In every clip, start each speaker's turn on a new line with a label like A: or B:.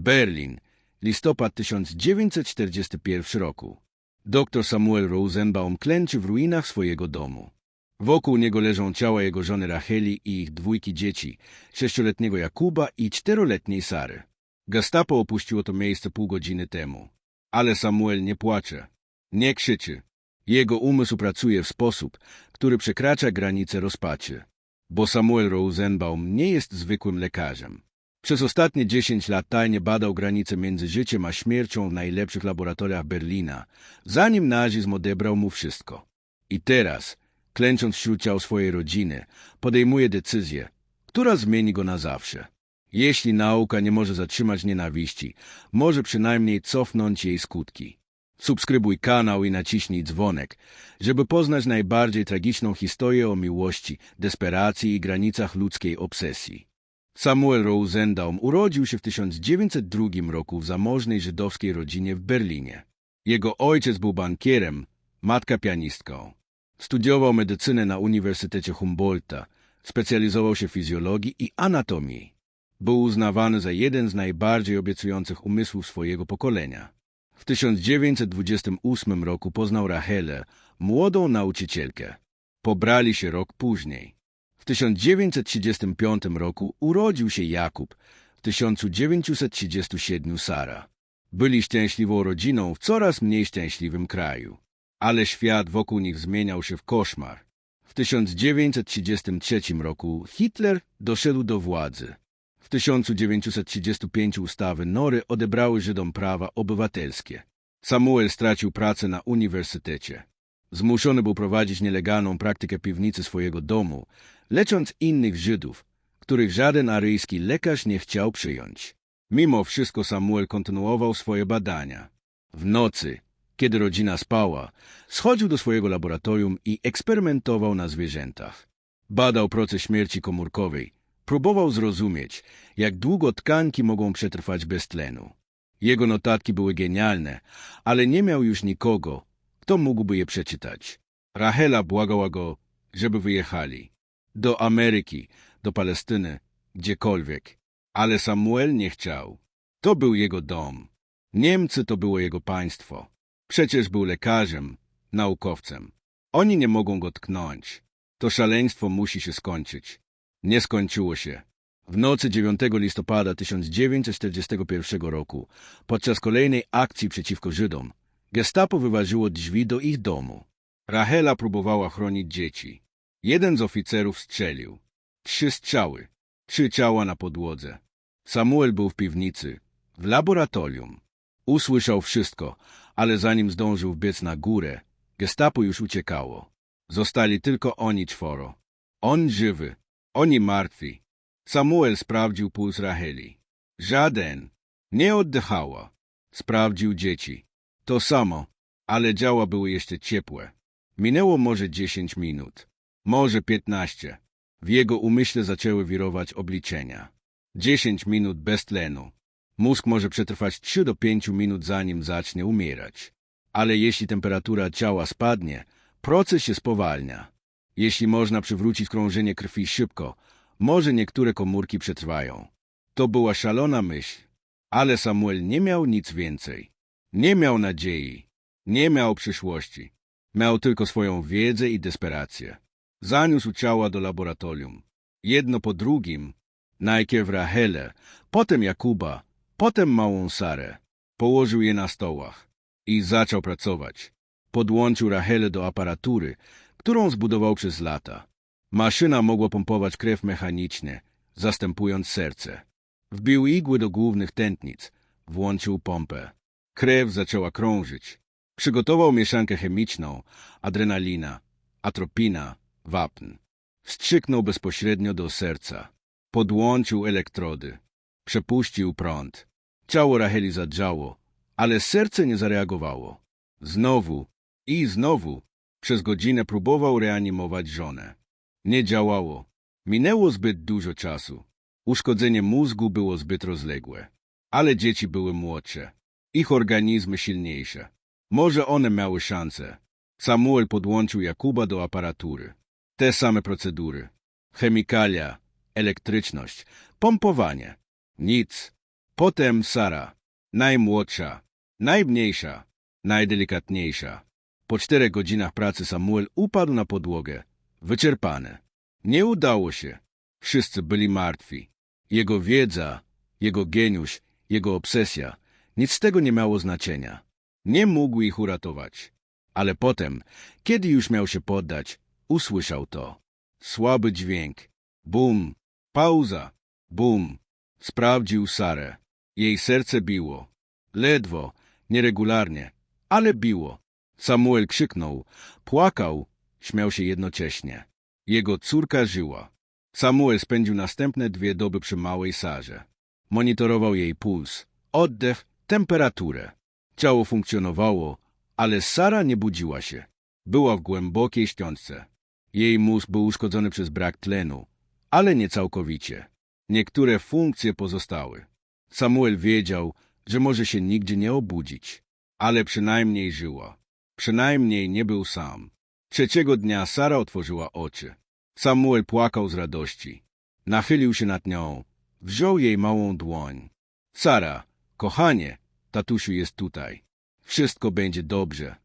A: Berlin, listopad 1941 roku. Dr Samuel Rosenbaum klęczy w ruinach swojego domu. Wokół niego leżą ciała jego żony Racheli i ich dwójki dzieci, sześcioletniego Jakuba i czteroletniej Sary. Gestapo opuściło to miejsce pół godziny temu. Ale Samuel nie płacze, nie krzyczy. Jego umysł pracuje w sposób, który przekracza granice rozpaczy. Bo Samuel Rosenbaum nie jest zwykłym lekarzem. Przez ostatnie 10 lat tajnie badał granice między życiem a śmiercią w najlepszych laboratoriach Berlina, zanim nazizm odebrał mu wszystko. I teraz, klęcząc wśród ciał swojej rodziny, podejmuje decyzję, która zmieni go na zawsze. Jeśli nauka nie może zatrzymać nienawiści, może przynajmniej cofnąć jej skutki. Subskrybuj kanał i naciśnij dzwonek, żeby poznać najbardziej tragiczną historię o miłości, desperacji i granicach ludzkiej obsesji. Samuel Rosenbaum urodził się w 1902 roku w zamożnej żydowskiej rodzinie w Berlinie. Jego ojciec był bankierem, matka pianistką. Studiował medycynę na Uniwersytecie Humboldta, specjalizował się w fizjologii i anatomii. Był uznawany za jeden z najbardziej obiecujących umysłów swojego pokolenia. W 1928 roku poznał Rachelę, młodą nauczycielkę. Pobrali się rok później. W 1935 roku urodził się Jakub, w 1937 Sara. Byli szczęśliwą rodziną w coraz mniej szczęśliwym kraju. Ale świat wokół nich zmieniał się w koszmar. W 1933 roku Hitler doszedł do władzy. W 1935 ustawy Nory odebrały Żydom prawa obywatelskie. Samuel stracił pracę na uniwersytecie. Zmuszony był prowadzić nielegalną praktykę piwnicy swojego domu, lecząc innych Żydów, których żaden aryjski lekarz nie chciał przyjąć. Mimo wszystko Samuel kontynuował swoje badania. W nocy, kiedy rodzina spała, schodził do swojego laboratorium i eksperymentował na zwierzętach. Badał proces śmierci komórkowej, próbował zrozumieć, jak długo tkanki mogą przetrwać bez tlenu. Jego notatki były genialne, ale nie miał już nikogo, kto mógłby je przeczytać. Rachela błagała go, żeby wyjechali. Do Ameryki, do Palestyny, gdziekolwiek. Ale Samuel nie chciał. To był jego dom. Niemcy to było jego państwo. Przecież był lekarzem, naukowcem. Oni nie mogą go tknąć. To szaleństwo musi się skończyć. Nie skończyło się. W nocy 9 listopada 1941 roku, podczas kolejnej akcji przeciwko Żydom, gestapo wyważyło drzwi do ich domu. Rachela próbowała chronić dzieci. Jeden z oficerów strzelił. Trzy strzały. Trzy ciała na podłodze. Samuel był w piwnicy, w laboratorium. Usłyszał wszystko, ale zanim zdążył wbiec na górę, gestapo już uciekało. Zostali tylko oni czworo. On żywy, oni martwi. Samuel sprawdził puls Racheli. Żaden. Nie oddychała. Sprawdził dzieci. To samo, ale działa były jeszcze ciepłe. Minęło może dziesięć minut, może piętnaście. W jego umyśle zaczęły wirować obliczenia. Dziesięć minut bez tlenu. Mózg może przetrwać trzy do pięciu minut, zanim zacznie umierać. Ale jeśli temperatura ciała spadnie, proces się spowalnia. Jeśli można przywrócić krążenie krwi szybko, może niektóre komórki przetrwają. To była szalona myśl, ale Samuel nie miał nic więcej. Nie miał nadziei, nie miał przyszłości. Miał tylko swoją wiedzę i desperację. Zaniósł ciała do laboratorium. Jedno po drugim. Najpierw Rachelę, potem Jakuba, potem małą Sarę. Położył je na stołach i zaczął pracować. Podłączył Rachelę do aparatury, którą zbudował przez lata. Maszyna mogła pompować krew mechanicznie, zastępując serce. Wbił igły do głównych tętnic, włączył pompę. Krew zaczęła krążyć. Przygotował mieszankę chemiczną, adrenalina, atropina, wapń. Wstrzyknął bezpośrednio do serca. Podłączył elektrody. Przepuścił prąd. Ciało Racheli zadrżało, ale serce nie zareagowało. Znowu i znowu przez godzinę próbował reanimować żonę. Nie działało. Minęło zbyt dużo czasu. Uszkodzenie mózgu było zbyt rozległe. Ale dzieci były młodsze. Ich organizmy silniejsze. Może one miały szansę. Samuel podłączył Jakuba do aparatury. Te same procedury. Chemikalia, elektryczność, pompowanie. Nic. Potem Sara, najmłodsza, najmniejsza, najdelikatniejsza. Po czterech godzinach pracy Samuel upadł na podłogę, wyczerpany. Nie udało się. Wszyscy byli martwi. Jego wiedza, jego geniusz, jego obsesja, nic z tego nie miało znaczenia. Nie mógł ich uratować. Ale potem, kiedy już miał się poddać, usłyszał to. Słaby dźwięk. Bum. Pauza. Bum. Sprawdził Sarę. Jej serce biło. Ledwo, nieregularnie, ale biło. Samuel krzyknął, płakał, śmiał się jednocześnie. Jego córka żyła. Samuel spędził następne dwie doby przy małej Sarze. Monitorował jej puls, oddech, temperaturę. Ciało funkcjonowało, ale Sara nie budziła się. Była w głębokiej śpiączce. Jej mózg był uszkodzony przez brak tlenu, ale nie całkowicie. Niektóre funkcje pozostały. Samuel wiedział, że może się nigdzie nie obudzić, ale przynajmniej żyła. Przynajmniej nie był sam. Trzeciego dnia Sara otworzyła oczy. Samuel płakał z radości. Nachylił się nad nią. Wziął jej małą dłoń. Sara, kochanie, tatusiu jest tutaj. Wszystko będzie dobrze.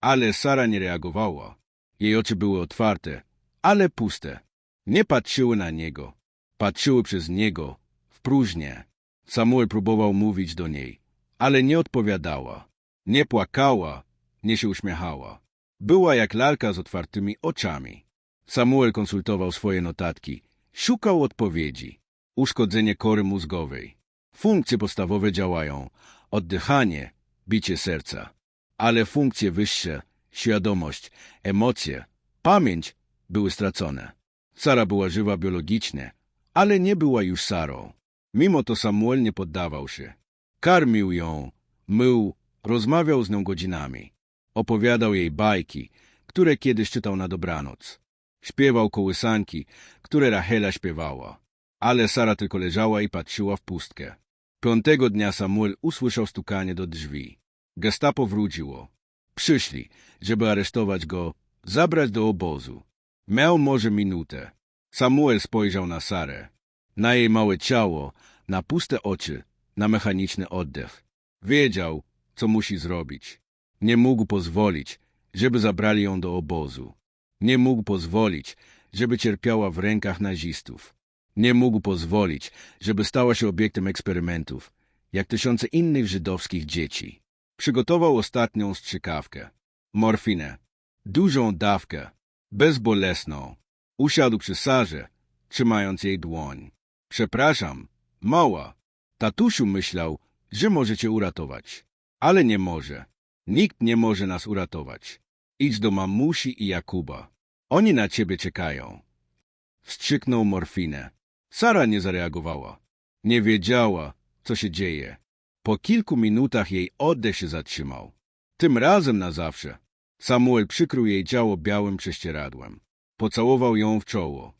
A: Ale Sara nie reagowała. Jej oczy były otwarte, ale puste. Nie patrzyły na niego. Patrzyły przez niego, w próżnię. Samuel próbował mówić do niej, ale nie odpowiadała. Nie płakała, nie się uśmiechała. Była jak lalka z otwartymi oczami. Samuel konsultował swoje notatki. Szukał odpowiedzi. Uszkodzenie kory mózgowej. Funkcje podstawowe działają. Oddychanie, bicie serca. Ale funkcje wyższe, świadomość, emocje, pamięć były stracone. Sara była żywa biologicznie, ale nie była już Sarą. Mimo to Samuel nie poddawał się. Karmił ją, mył, rozmawiał z nią godzinami. Opowiadał jej bajki, które kiedyś czytał na dobranoc. Śpiewał kołysanki, które Rachela śpiewała. Ale Sara tylko leżała i patrzyła w pustkę. Piątego dnia Samuel usłyszał stukanie do drzwi. Gestapo wróciło. Przyszli, żeby aresztować go, zabrać do obozu. Miał może minutę. Samuel spojrzał na Sarę. Na jej małe ciało, na puste oczy, na mechaniczny oddech. Wiedział, co musi zrobić. Nie mógł pozwolić, żeby zabrali ją do obozu. Nie mógł pozwolić, żeby cierpiała w rękach nazistów. Nie mógł pozwolić, żeby stała się obiektem eksperymentów, jak tysiące innych żydowskich dzieci. Przygotował ostatnią strzykawkę. Morfinę. Dużą dawkę. Bezbolesną. Usiadł przy Sarze, trzymając jej dłoń. Przepraszam, mała. Tatusiu myślał, że może cię uratować. Ale nie może. Nikt nie może nas uratować. Idź do mamusi i Jakuba. Oni na ciebie czekają. Wstrzyknął morfinę. Sara nie zareagowała. Nie wiedziała, co się dzieje. Po kilku minutach jej oddech się zatrzymał. Tym razem na zawsze. Samuel przykrył jej ciało białym prześcieradłem. Pocałował ją w czoło,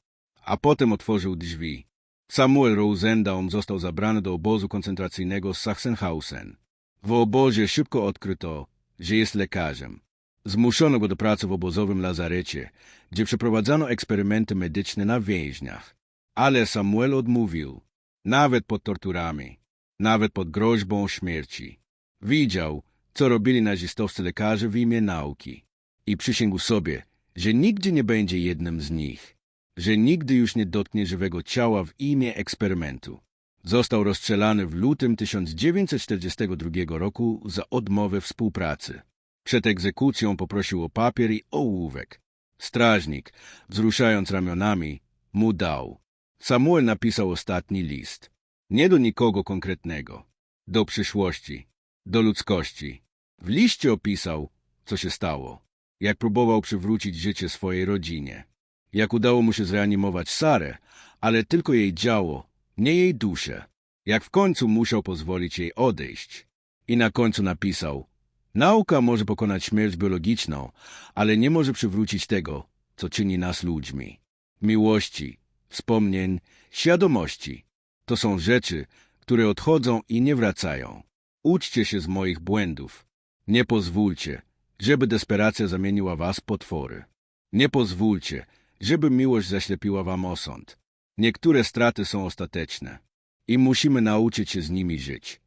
A: a potem otworzył drzwi. Samuel Rosendaum został zabrany do obozu koncentracyjnego Sachsenhausen. W obozie szybko odkryto, że jest lekarzem. Zmuszono go do pracy w obozowym lazarecie, gdzie przeprowadzano eksperymenty medyczne na więźniach. Ale Samuel odmówił, nawet pod torturami, nawet pod groźbą śmierci. Widział, co robili nazistowscy lekarze w imię nauki i przysięgł sobie, że nigdzie nie będzie jednym z nich, że nigdy już nie dotknie żywego ciała w imię eksperymentu. Został rozstrzelany w lutym 1942 roku za odmowę współpracy. Przed egzekucją poprosił o papier i ołówek. Strażnik, wzruszając ramionami, mu dał. Samuel napisał ostatni list. Nie do nikogo konkretnego. Do przyszłości. Do ludzkości. W liście opisał, co się stało. Jak próbował przywrócić życie swojej rodzinie. Jak udało mu się zreanimować Sarę, ale tylko jej działo, nie jej duszę. Jak w końcu musiał pozwolić jej odejść. I na końcu napisał, nauka może pokonać śmierć biologiczną, ale nie może przywrócić tego, co czyni nas ludźmi. Miłości, wspomnień, świadomości. To są rzeczy, które odchodzą i nie wracają. Uczcie się z moich błędów. Nie pozwólcie, żeby desperacja zamieniła was potwory. Nie pozwólcie, żeby miłość zaślepiła wam osąd. Niektóre straty są ostateczne. i musimy nauczyć się z nimi żyć.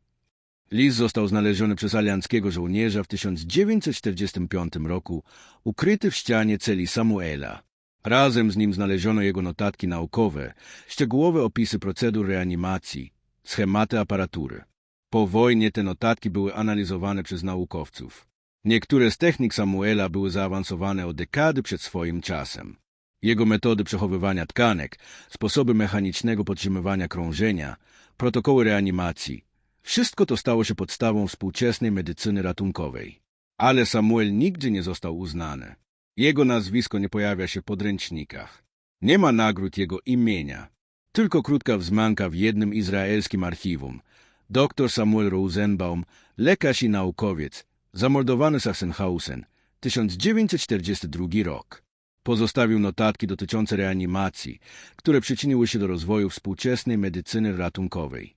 A: List został znaleziony przez alianckiego żołnierza w 1945 roku, ukryty w ścianie celi Samuela. Razem z nim znaleziono jego notatki naukowe, szczegółowe opisy procedur reanimacji, schematy aparatury. Po wojnie te notatki były analizowane przez naukowców. Niektóre z technik Samuela były zaawansowane o dekady przed swoim czasem. Jego metody przechowywania tkanek, sposoby mechanicznego podtrzymywania krążenia, protokoły reanimacji, wszystko to stało się podstawą współczesnej medycyny ratunkowej. Ale Samuel nigdy nie został uznany. Jego nazwisko nie pojawia się w podręcznikach. Nie ma nagród jego imienia. Tylko krótka wzmianka w jednym izraelskim archiwum. Dr Samuel Rosenbaum, lekarz i naukowiec, zamordowany Sachsenhausen, 1942 rok. Pozostawił notatki dotyczące reanimacji, które przyczyniły się do rozwoju współczesnej medycyny ratunkowej.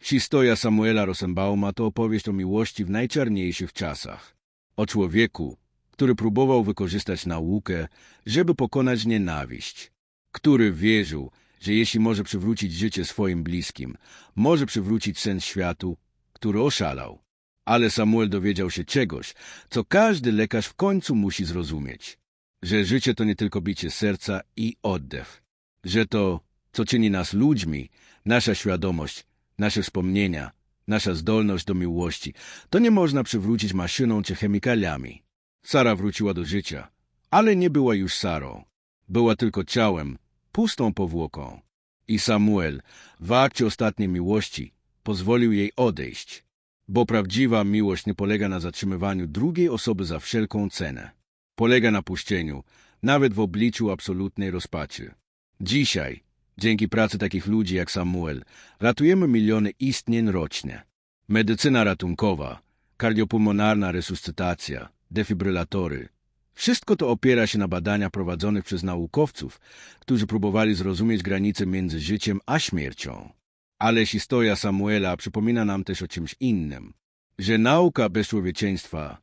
A: Historia Samuela Rosenbauma to opowieść o miłości w najczarniejszych czasach. O człowieku, który próbował wykorzystać naukę, żeby pokonać nienawiść. Który wierzył, że jeśli może przywrócić życie swoim bliskim, może przywrócić sens światu, który oszalał. Ale Samuel dowiedział się czegoś, co każdy lekarz w końcu musi zrozumieć. Że życie to nie tylko bicie serca i oddech. Że to, co czyni nas ludźmi, nasza świadomość, nasze wspomnienia, nasza zdolność do miłości, to nie można przywrócić maszyną czy chemikaliami. Sara wróciła do życia, ale nie była już Sarą. Była tylko ciałem, pustą powłoką. I Samuel, w akcie ostatniej miłości, pozwolił jej odejść, bo prawdziwa miłość nie polega na zatrzymywaniu drugiej osoby za wszelką cenę. Polega na puszczeniu, nawet w obliczu absolutnej rozpaczy. Dzisiaj, dzięki pracy takich ludzi jak Samuel, ratujemy miliony istnień rocznie. Medycyna ratunkowa, kardiopulmonarna resuscytacja, defibrylatory. Wszystko to opiera się na badaniach prowadzonych przez naukowców, którzy próbowali zrozumieć granice między życiem a śmiercią. Ale historia Samuela przypomina nam też o czymś innym, że nauka bez człowieczeństwa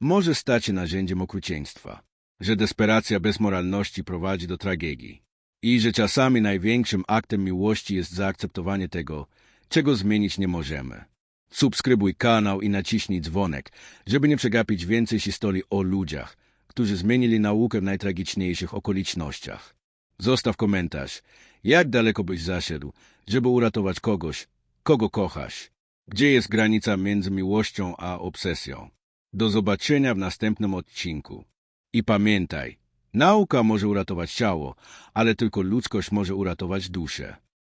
A: może stać się narzędziem okrucieństwa, że desperacja bez moralności prowadzi do tragedii i że czasami największym aktem miłości jest zaakceptowanie tego, czego zmienić nie możemy. Subskrybuj kanał i naciśnij dzwonek, żeby nie przegapić więcej historii o ludziach, którzy zmienili naukę w najtragiczniejszych okolicznościach. Zostaw komentarz, jak daleko byś zaszedł, żeby uratować kogoś, kogo kochasz. Gdzie jest granica między miłością a obsesją? Do zobaczenia w następnym odcinku. I pamiętaj, nauka może uratować ciało, ale tylko ludzkość może uratować duszę.